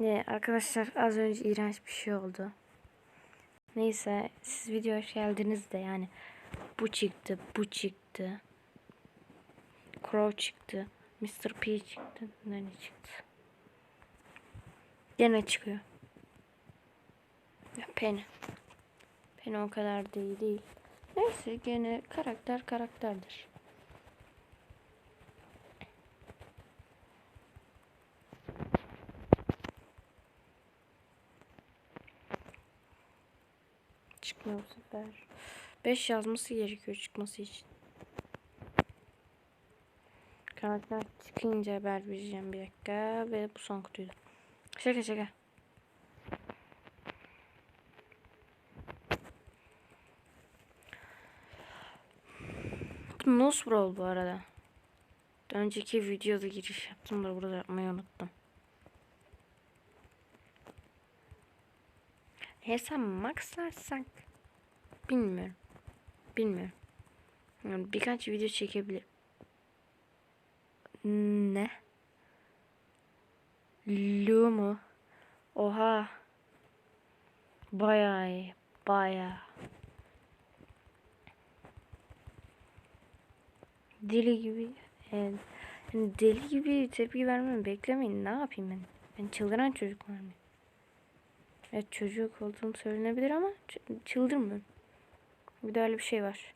Ne arkadaşlar az önce iğrenç bir şey oldu. Neyse siz videoya hoş geldiniz de yani bu çıktı, bu çıktı. Crow çıktı. Mr. P çıktı. Ne çıktı? Gene çıkıyor. Ya Penny. Penny o kadar değil değil. Neyse gene karakter karakterdir. Çıkmıyor bu sefer. 5 yazması gerekiyor çıkması için. Karakter çıkınca haber vereceğim bir dakika. Ve bu son kutuydu. Şaka şaka. Bu Nose Brawl bu arada. Önceki videoda giriş yaptım da burada yapmayı unuttum. Hesap maxlarsak bilmiyorum. Bilmiyorum. Yani birkaç video çekebilir. Ne? Lu mu? Oha. Bayağı iyi. Bayağı. Deli gibi. Yani deli gibi tepki vermemi beklemeyin. Ne yapayım ben? Ben çıldıran çocuk var? Evet çocuk olduğum söylenebilir ama çıldırmıyorum. Bir de öyle bir şey var.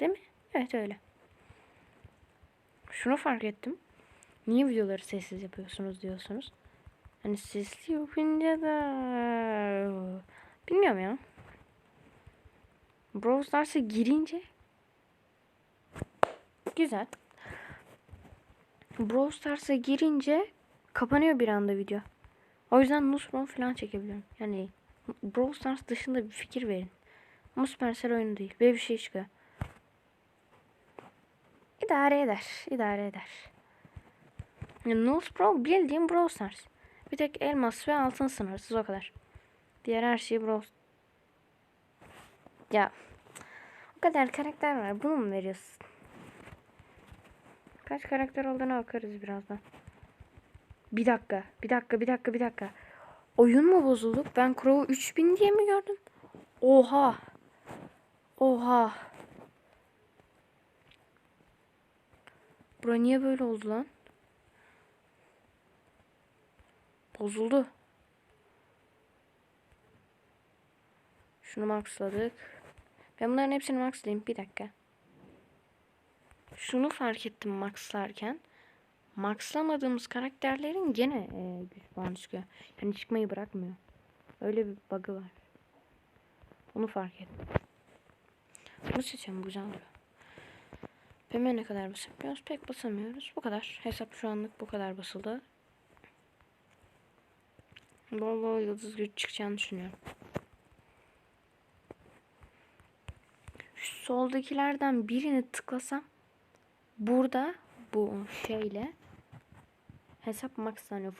Değil mi? Evet öyle. Şunu fark ettim. Niye videoları sessiz yapıyorsunuz diyorsunuz. Hani sesli yapınca da bilmiyorum ya. Brawl Stars'a girince güzel. Brawl Stars'a girince kapanıyor bir anda video. O yüzden Nusron falan çekebiliyorum. Yani Brawl Stars dışında bir fikir verin. Ama Supercell oyunu değil. Böyle bir şey çıkıyor. İdare eder. idare eder. Yani Nose Pro bildiğim Brawl Stars. Bir tek elmas ve altın sınırsız o kadar. Diğer her şey Brawl Ya. O kadar karakter var. Bunu mu veriyorsun? Kaç karakter olduğuna bakarız birazdan. Bir dakika. Bir dakika. Bir dakika. Bir dakika. Oyun mu bozuldu? Ben Crow'u 3000 diye mi gördüm? Oha. Oha. Bura niye böyle oldu lan? Bozuldu. Şunu maxladık. Ben bunların hepsini maxlayayım. Bir dakika. Şunu fark ettim maxlarken. Maxlamadığımız karakterlerin gene e, güç puanı çıkıyor. Yani çıkmayı bırakmıyor. Öyle bir bug'ı var. Onu fark ettim. Bunu seçelim. Bu oluyor. Peme ne kadar basabiliyoruz? Pek basamıyoruz. Bu kadar. Hesap şu anlık bu kadar basıldı. Bol bol yıldız güç çıkacağını düşünüyorum. Şu soldakilerden birini tıklasam burada bu şeyle hesap maxlanıyor.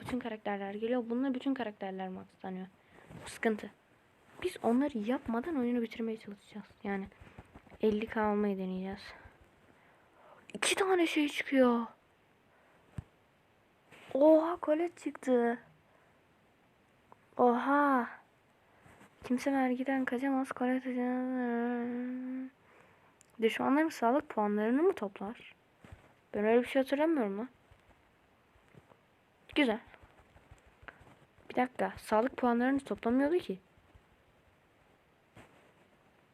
Bütün karakterler geliyor. Bununla bütün karakterler maxlanıyor. Bu sıkıntı. Biz onları yapmadan oyunu bitirmeye çalışacağız. Yani 50 almayı deneyeceğiz. İki tane şey çıkıyor. Oha kolet çıktı. Oha. Kimse vergiden kaçamaz. Kolet Düşmanların sağlık puanlarını mı toplar? Ben öyle bir şey hatırlamıyorum lan. Güzel. Bir dakika. Sağlık puanlarını toplamıyordu ki.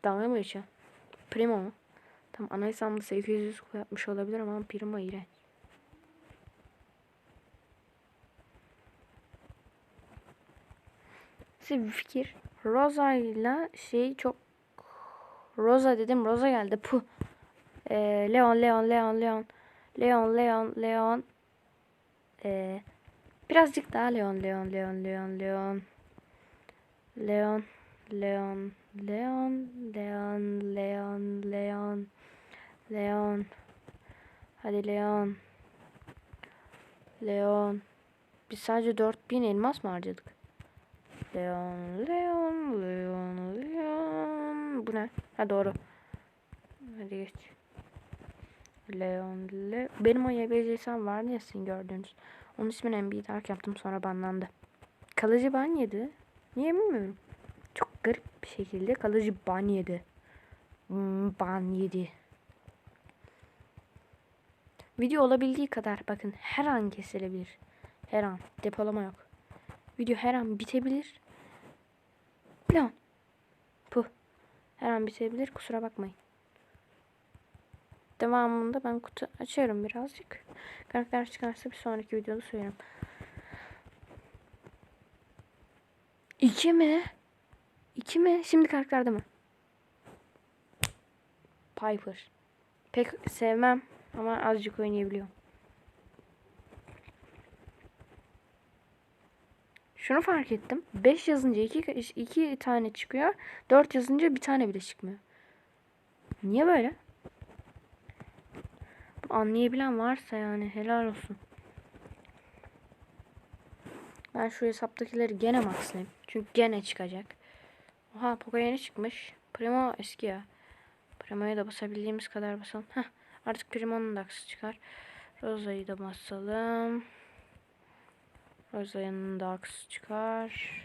Dalga mı geçiyor? Primo mu? Tam ana hesabımda 800 yapmış olabilir ama Primo iğrenç. Size bir fikir. Rosa ile şey çok Rosa dedim Rosa geldi. Puh. Ee, Leon Leon Leon Leon Leon Leon Leon ee, Birazcık daha Leon, Leon, Leon, Leon, Leon. Leon, Leon, Leon, Leon, Leon, Leon, Leon. Hadi Leon. Leon. Biz sadece 4000 elmas mı harcadık? Leon, Leon, Leon, Leon. Bu ne? Ha doğru. Hadi geç. Leon, Leon. Benim o YBC'sem var ya sizin gördüğünüz. Onun ismini Embiid Ark yaptım sonra banlandı. Kalıcı ban yedi. Niye bilmiyorum. Çok garip bir şekilde kalıcı ban yedi. Hmm, ban yedi. Video olabildiği kadar bakın her an kesilebilir. Her an. Depolama yok. Video her an bitebilir. Lan. Puh. Her an bitebilir. Kusura bakmayın. Devamında ben kutu açıyorum birazcık. Karakter çıkarsa bir sonraki videoda söylerim. İki mi? İki mi? Şimdi karakterde mi? Piper. Pek sevmem ama azıcık oynayabiliyorum. Şunu fark ettim. 5 yazınca iki, iki tane çıkıyor. 4 yazınca bir tane bile çıkmıyor. Niye böyle? Anlayabilen varsa yani helal olsun. Ben şu hesaptakileri gene maxlayayım. Çünkü gene çıkacak. Oha Poco yeni çıkmış. Primo eski ya. Primo'ya da basabildiğimiz kadar basalım. Heh, artık Primo'nun da aksı çıkar. Rosa'yı da basalım. Rosa'nın da aksı çıkar.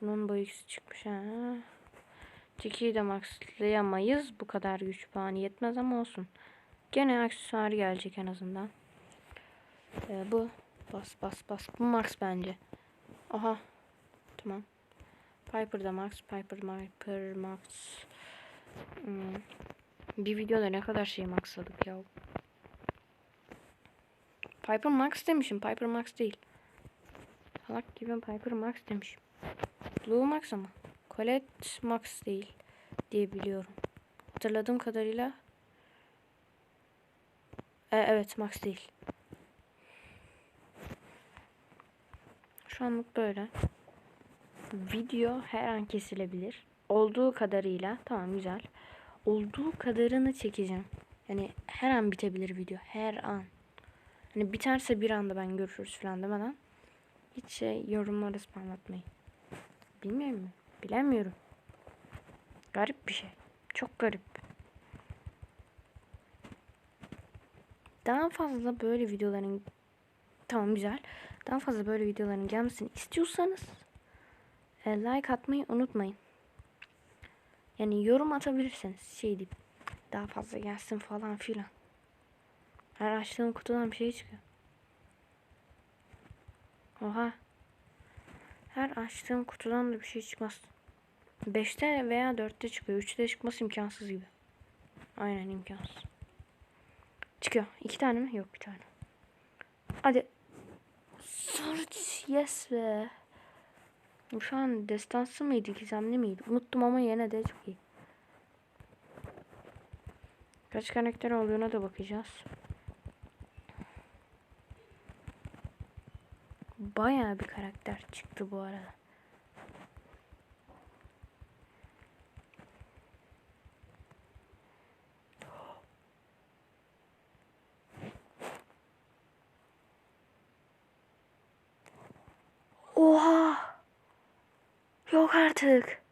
Bunun bu ikisi çıkmış ha. Jackie'yi de maxlayamayız. Bu kadar güç puanı yetmez ama olsun. Gene aksesuar gelecek en azından. Ee, bu. Bas bas bas. Bu max bence. Aha. Tamam. Piper da max. Piper, Piper max. Hmm. Bir videoda ne kadar şey maxladık ya. Piper max demişim. Piper max değil. Salak gibi Piper max demişim. Blue max ama. Colette max değil diye biliyorum. Hatırladığım kadarıyla e, evet max değil. Şu anlık böyle. Video her an kesilebilir. Olduğu kadarıyla tamam güzel. Olduğu kadarını çekeceğim. Yani her an bitebilir video. Her an. Hani biterse bir anda ben görüşürüz falan demeden. Hiç şey yorumlara spam atmayın. Bilmiyorum. Bilemiyorum. Garip bir şey. Çok garip. Daha fazla böyle videoların tamam güzel. Daha fazla böyle videoların gelmesini istiyorsanız e, like atmayı unutmayın. Yani yorum atabilirsiniz. Şey deyip daha fazla gelsin falan filan. Her açtığım kutudan bir şey çıkıyor. Oha. Her açtığım kutudan da bir şey çıkmaz. 5'te veya 4'te çıkıyor. 3'te çıkması imkansız gibi. Aynen imkansız. Çıkıyor. İki tane mi? Yok bir tane. Hadi. Sort yes be. Bu şu an destansı mıydı? Gizemli miydi? Unuttum ama yine de çok iyi. Kaç karakter olduğuna da bakacağız. Bayağı bir karakter çıktı bu arada. Oha. Yok artık.